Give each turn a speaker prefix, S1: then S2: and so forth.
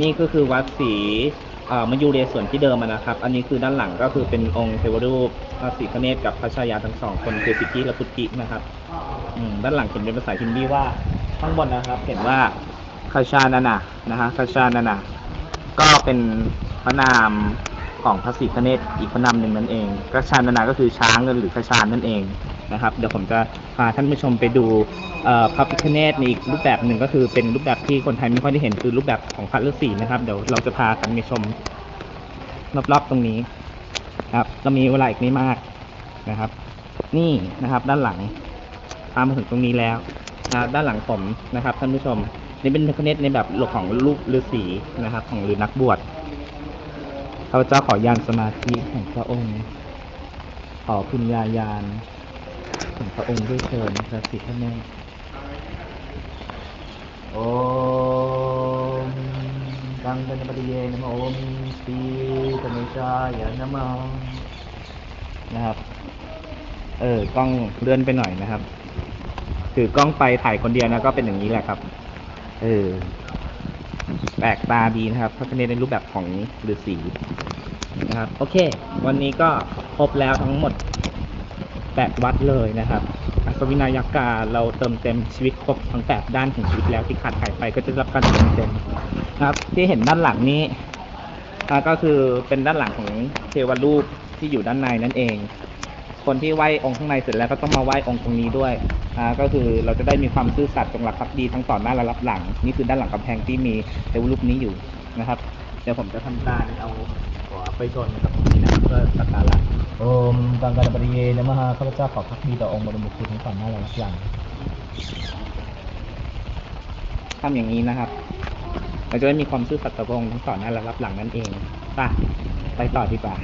S1: นี่ก็คือวัดศรีเอ่อมยูเรส่วนที่เดิมอะนะครับ อันนี้คือด้านหลังก็คือเป็นองค์เทวรูปพระศรีพระเนตรกับพระชายาทั้งสองคนคือสิทธิและพุทธินะครับอืมด้านหลังเขียนเป็นภาษาฮินดีว่าข้างบนนะครับเห็นว่าคาชานานะนะฮะคาชานานะก็เป็นพระนาม ของพระศรีพเนตรอีกพระนามหนึ่งนั่นเองคาชานนะก็คือช้างหรือคาชานนั่นเองนะครับ เดี๋ยวผมจะพาท่านผู้ชมไปดูพระพิฆเนศในอีกรูปแบบหนึ่งก็คือเป็นรูปแบบที่คนไทยไม่ค่อยได้เห็นคือรูปแบบของพระฤาษีนะครับ เดี๋ยวเราจะพากันไปชมรอบๆตรงนี้ครับเรามีเวลาอีกไม่มากนะครับ นี่นะครับด้านหลังพามาถึงตรงนี้แล้วนะด้านหลังผมนะครับท่านผู้ชมนี่เป็นพิฆเนศในแบบหลกของรูปฤาษีนะครับ ของหรือนักบวช ข้าพเจ้าขอยานสมาธิแห่งพระองค์ ขอพุญญาญาณของพระองค์ด้วยเชิญพระสิทธิ์พระแม่โอมกังกันปฏิเยนะโมโอมสีธเมชายะนะมะนะครับ เออกล้องเลื่อนไปหน่อยนะครับ ถือกล้องไปถ่ายคนเดียวนะก็เป็นอย่างนี้แหละครับ เออ แปลกตาดีนะครับพระคเนศในรูปแบบของฤาษีนะครับ โอเค วันนี้ก็ครบแล้วทั้งหมดแปดวัดเลยนะครับอัศวินายากาเราเติมเต็มชีวิตครบทั้งแปดด้านของชีวิตแล้วที่ขาดหายไปก็จะรับการเติมเต็มนะครับ ที่เห็นด้านหลังนี้ก็คือเป็นด้านหลังของเทวรูปที่อยู่ด้านในนั่นเอง คนที่ไหว้องค์ข้างในเสร็จแล้วก็ต้องมาไหว้องค์ตรงนี้ด้วยอ่าก็คือเราจะได้มีความซื่อสัตย์จงรักภักดีทั้งต่อหน้าและรับหลัง นี่คือด้านหลังกำแพงที่มีเทวรูปนี้อยู่นะครับ เดี๋ยวผมจะทำการเอาหัวไปชนกับตรงนี้นะเพื่อสักการะ
S2: โอมกังกันปริเยนะมหาข้าพเจ้าขอพักดีต่อองค์บรมบุคคลทั้งสองหน้าและรับหลัง
S1: ทำอย่างนี้นะครับเราจะได้มีความซื่อสัตย์ต่อพระองค์ทั้งต่อหน้าและรับหลังนั่นเองไป่ะไปต่อดีกว่า